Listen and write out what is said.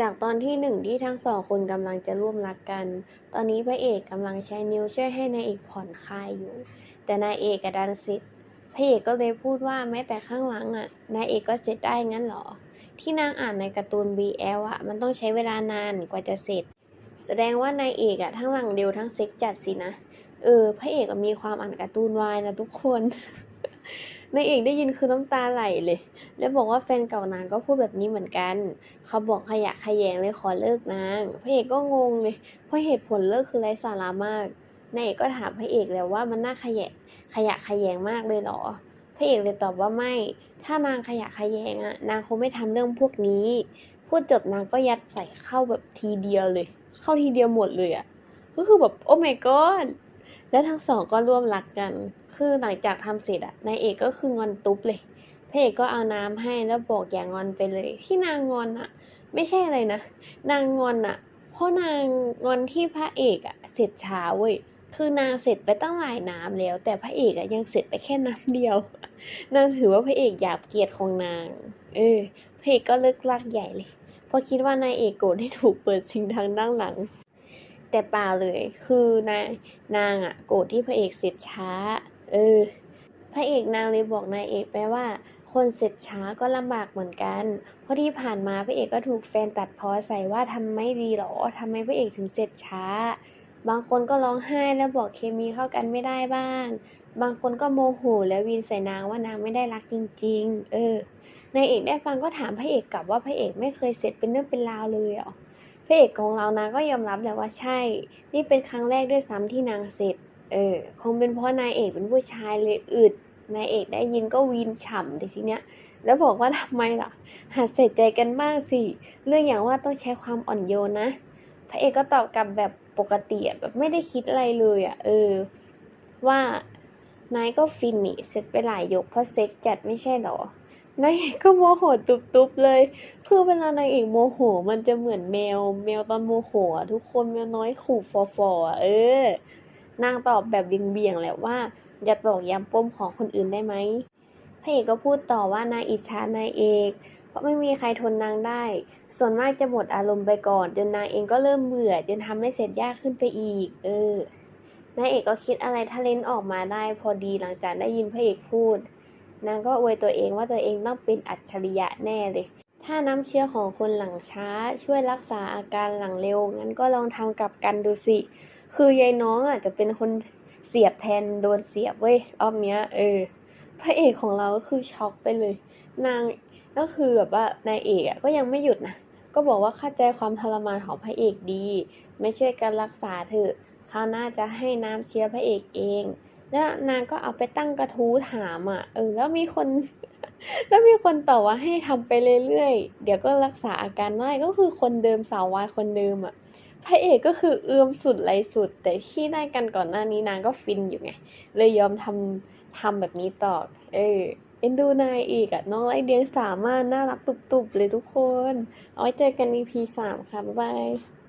จากตอนที่หนึ่งที่ทั้งสองคนกำลังจะร่วมรักกัน ตอนนี้พระเอกกำลังใช้นิ้วช่วยให้นายเอกผ่อนคลายอยู่ แต่นายเอกกดันเสร็จพระเอกก็เลยพูดว่าแม้แต่ข้างหลังอะ นายเอกก็เสร็จได้งั้นเหรอ ที่นางอ่านในการ์ตูน BL อะ มันต้องใช้เวลานานกว่าจะเสร็จ แสดงว่านายเอกอะทั้งหลังเร็วทั้งเซ็กจัดสินะ เออ พระเอกมีความอ่านการ์ตูนวายนะทุกคน นายเอกได้ยินคือน้ำตาไหลเลย แล้วบอกว่าแฟนเก่านางก็พูดแบบนี้เหมือนกัน เขาบอกขยะขยงเลยขอเลิกนางพระเอกก็งงเลยเพราะเหตุผลเลิกคือไร้สาระมากนายเอกก็ถามพระเอกแล้วว่ามันน่าขยะขยะขยงมากเลยเหรอพระเอกเลยตอบว่าไม่ ถ้านางขยะขยงอะนางคงไม่ทำเรื่องพวกนี้ พูดจบนางก็ยัดใส่เข้าแบบทีเดียวเลย เข้าทีเดียวหมดเลยอะก็คือแบบโอ้ my god แล้วทั้งสองก็ร่วมรักกัน คือหลังจากทำเสร็จอะนายเอกก็คืองอนตุ๊บเลยพระเอกก็เอาน้ำให้แล้วบอกอย่างงอนไปเลย ที่นางงอนอะไม่ใช่อะไรนะ นางงอนอะเพราะนางงอนที่พระเอกอะเสร็จช้าเว้ยคือนางเสร็จไปตั้งหลายน้ำแล้ว แต่พระเอกอะยังเสร็จไปแค่น้ำเดียวนางถือว่าพระเอกหยาบเกียรติของนาง เออพระเอกก็เลิกลักใหญ่เลยเพราะคิดว่านายเอกโกรธที่ถูกเปิดซิงทางด้านหลัง แต่เปล่าเลย คือนายนางอะโกรธที่พระเอกเสร็จช้า เออ พระเอกนางเลยบอกนายเอกไปว่า คนเสร็จช้าก็ลำบากเหมือนกัน เพราะที่ผ่านมาพระเอกก็ถูกแฟนตัดพ้อใส่ว่าทำไม่ดีหรอทำไมพระเอกถึงเสร็จช้า บางคนก็ร้องไห้แล้วบอกเคมีเข้ากันไม่ได้บ้าง บางคนก็โมโหแล้ววินใส่นางว่านางไม่ได้รักจริง ๆ เออนายเอกได้ฟังก็ถามพระเอกกลับว่าพระเอกไม่เคยเสร็จเป็นเรื่องเป็นราวเลยเหรอ พระเอกของเรานะก็ยอมรับแหละว่าใช่ นี่เป็นครั้งแรกด้วยซ้ำที่นางเสร็จ เออ คงเป็นเพราะนายเอกเป็นผู้ชายเลยอึด นายเอกได้ยินก็วีนฉ่ำแต่ทีเนี้ย แล้วบอกว่าทำไมล่ะ หัดใส่ใจกันบ้างสิ เรื่องอย่างว่าต้องใช้ความอ่อนโยนนะ พระเอกก็ตอบกลับแบบปกติอะแบบไม่ได้คิดอะไรเลยอะ เออ ว่านายก็ฟินนี่เสร็จไปหลายยกเพราะเซ็กจัดไม่ใช่หรอ นายเอกก็โมโหตุบๆเลย คือเวลานายเอกโมโห มันจะเหมือนแมว แมวตอนโมโหอะทุกคนแมวน้อยขู่ฟอฟอเออ นางตอบแบบเบี่ยงๆแหละว่า อย่าตอกย้ำปมของคนอื่นได้ไหมพระเอกก็พูดต่อว่านายอิจฉานายเอก เพราะไม่มีใครทนนางได้ ส่วนมากจะหมดอารมณ์ไปก่อน จนนางเองก็เริ่มเบื่อจนทำให้เสร็จยากขึ้นไปอีก เออนายเอกก็คิดอะไรทะเลนออกมาได้ พอดีหลังจากได้ยินพระเอกพูด นางก็อวยตัวเองว่าตัวเองต้องเป็นอัจฉริยะแน่เลย ถ้าน้ำเชื้อของคนหลังช้าช่วยรักษาอาการหลังเร็ว งั้นก็ลองทำกับกันดูสิ คือยายน้องอะจะเป็นคนเสียบแทนโดนเสียบเว้ยรอบเนี้ย เออ พระเอกของเราก็คือช็อกไปเลย นางก็คือแบบว่านายเอกอะก็ยังไม่หยุดนะก็บอกว่าเข้าใจความทรมานของพระเอกดี ไม่ช่วยกันรักษาเถอะคราวหน้าจะให้น้ำเชื้อพระเอกเอง แล้วนางก็เอาไปตั้งกระทู้ถามอะ เออ แล้วมีคน แล้วมีคนตอบว่าให้ทำไปเรื่อยๆ เดี๋ยวก็รักษาอาการได้ก็คือคนเดิมสาววายคนเดิมอะ พระเอกก็คือเอื้อมสุดไรสุด แต่ที่ได้กันก่อนหน้านี้นางก็ฟินอยู่ไง เลยยอมทำทำแบบนี้ต่อ เออ เอ็นดูนายอีกอะ น้องไรเดียงสามารถน่ารักตุบๆเลยทุกคน เอาไว้เจอกัน EP สามค่ะ บ๊ายบาย